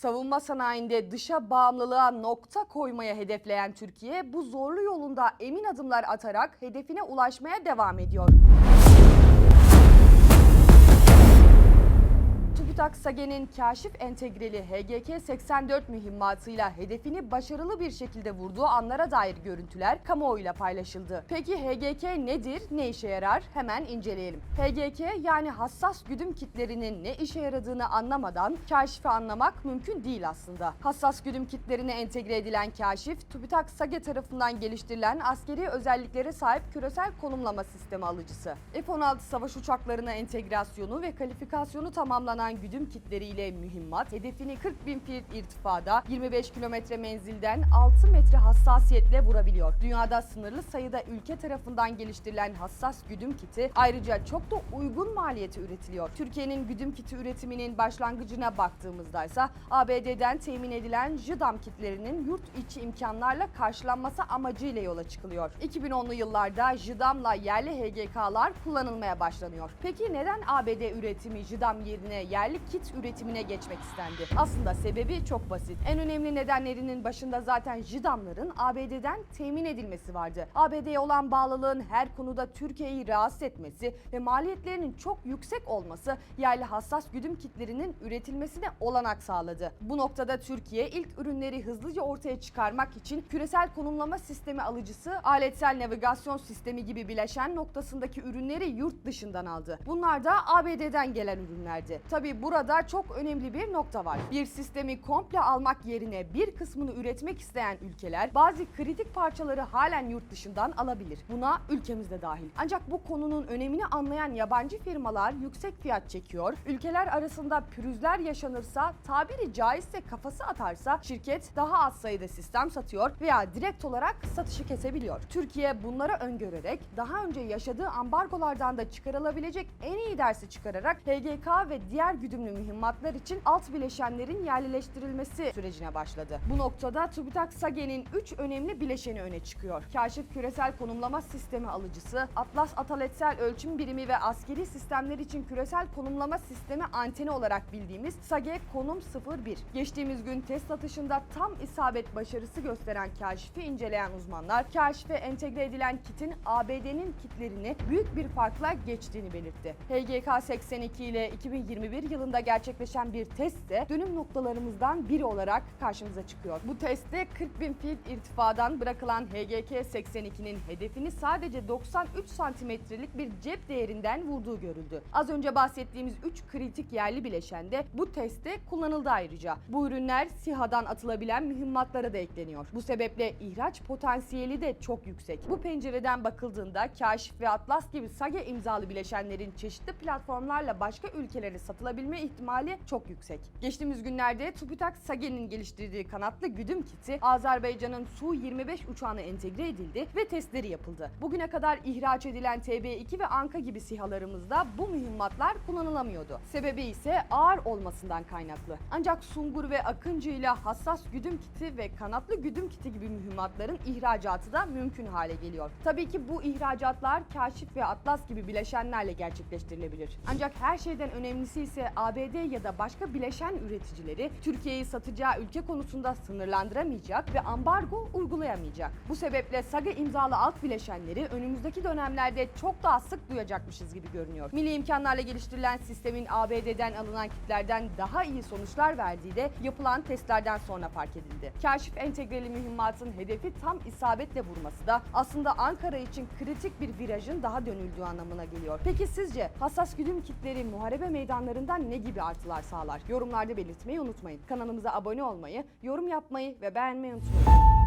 Savunma sanayinde dışa bağımlılığa nokta koymaya hedefleyen Türkiye bu zorlu yolunda emin adımlar atarak hedefine ulaşmaya devam ediyor. TÜBİTAK SAGE'nin Kaşif Entegreli HGK-84 mühimmatıyla hedefini başarılı bir şekilde vurduğu anlara dair görüntüler kamuoyuyla paylaşıldı. Peki HGK nedir, ne işe yarar? Hemen inceleyelim. HGK yani hassas güdüm kitlerinin ne işe yaradığını anlamadan kaşifi anlamak mümkün değil aslında. Hassas güdüm kitlerine entegre edilen kaşif, TÜBİTAK SAGE tarafından geliştirilen askeri özelliklere sahip küresel konumlama sistemi alıcısı. F-16 savaş uçaklarına entegrasyonu ve kalifikasyonu tamamlanan güdüm kitleriyle mühimmat hedefini 40 bin feet irtifada 25 kilometre menzilden 6 metre hassasiyetle vurabiliyor. Dünyada sınırlı sayıda ülke tarafından geliştirilen hassas güdüm kiti ayrıca çok da uygun maliyete üretiliyor. Türkiye'nin güdüm kiti üretiminin başlangıcına baktığımızda ise ABD'den temin edilen JIDAM kitlerinin yurt içi imkanlarla karşılanması amacıyla yola çıkılıyor. 2010'lu yıllarda JIDAM'la yerli HGK'lar kullanılmaya başlanıyor. Peki neden ABD üretimi JIDAM yerine yerli kit üretimine geçmek istendi? Aslında sebebi çok basit. En önemli nedenlerinin başında zaten JIDAM'ların ABD'den temin edilmesi vardı. ABD'ye olan bağlılığın her konuda Türkiye'yi rahatsız etmesi ve maliyetlerinin çok yüksek olması yerli hassas güdüm kitlerinin üretilmesine olanak sağladı. Bu noktada Türkiye ilk ürünleri hızlıca ortaya çıkarmak için küresel konumlama sistemi alıcısı, aletsel navigasyon sistemi gibi bileşen noktasındaki ürünleri yurt dışından aldı. Bunlar da ABD'den gelen ürünlerdi. Tabi burada çok önemli bir nokta var. Bir sistemi komple almak yerine bir kısmını üretmek isteyen ülkeler bazı kritik parçaları halen yurt dışından alabilir. Buna ülkemizde dahil. Ancak bu konunun önemini anlayan yabancı firmalar yüksek fiyat çekiyor. Ülkeler arasında pürüzler yaşanırsa, tabiri caizse kafası atarsa şirket daha az sayıda sistem satıyor veya direkt olarak satışı kesebiliyor. Türkiye bunları öngörerek daha önce yaşadığı ambargolardan da çıkarılabilecek en iyi dersi çıkararak HGK ve diğer güdümlü mühimmatlar için alt bileşenlerin yerleştirilmesi sürecine başladı. Bu noktada TÜBİTAK SAGE'nin 3 önemli bileşeni öne çıkıyor. Kaşif Küresel Konumlama Sistemi alıcısı, Atlas Ataletsel Ölçüm Birimi ve askeri sistemler için küresel konumlama sistemi anteni olarak bildiğimiz SAGE Konum 01. Geçtiğimiz gün test atışında tam isabet başarısı gösteren kaşifi inceleyen uzmanlar, kaşife entegre edilen kitin ABD'nin kitlerini büyük bir farkla geçtiğini belirtti. HGK 82 ile 2021 yılında gerçekleşen bir testte dönüm noktalarımızdan biri olarak karşımıza çıkıyor. Bu testte 40 bin feet irtifadan bırakılan HGK 82'nin hedefini sadece 93 santimetrelik bir cep değerinden vurduğu görüldü. Az önce bahsettiğimiz 3 kritik yerli bileşen de bu testte kullanıldı ayrıca. Bu ürünler SİHA'dan atılabilen mühimmatlara da ekleniyor. Bu sebeple ihraç potansiyeli de çok yüksek. Bu pencereden bakıldığında Kaşif ve Atlas gibi SAGE imzalı bileşenlerin çeşitli platformlarla başka ülkelere satılabilme ihtimali çok yüksek. Geçtiğimiz günlerde TÜBİTAK SAGE'nin geliştirdiği kanatlı güdüm kiti Azerbaycan'ın Su-25 uçağına entegre edildi ve testleri yapıldı. Bugüne kadar ihraç edilen TB2 ve Anka gibi SİHA'larımızda bu mühimmatlar kullanılamıyordu. Sebebi ise ağır olmasından kaynaklı. Ancak Sungur ve Akıncı ile hassas güdüm kiti ve kanatlı güdüm kiti gibi mühimmatların ihracatı da mümkün hale geliyor. Tabii ki bu ihracatlar Kaşif ve Atlas gibi bileşenlerle gerçekleştirilebilir. Ancak her şeyden önemlisi ise ABD ya da başka bileşen üreticileri Türkiye'yi satacağı ülke konusunda sınırlandıramayacak ve ambargo uygulayamayacak. Bu sebeple SAGA imzalı alt bileşenleri önümüzdeki dönemlerde çok daha sık duyacakmışız gibi görünüyor. Milli imkanlarla geliştirilen sistemin ABD'den alınan kitlerden daha iyi sonuçlar verdiği de yapılan testlerden sonra fark edildi. Kaşif entegreli mühimmatın hedefi tam isabetle vurması da aslında Ankara için kritik bir virajın daha dönüldüğü anlamına geliyor. Peki sizce hassas güdüm kitleri muharebe meydanlarından ne gibi artılar sağlar? Yorumlarda belirtmeyi unutmayın. Kanalımıza abone olmayı, yorum yapmayı ve beğenmeyi unutmayın.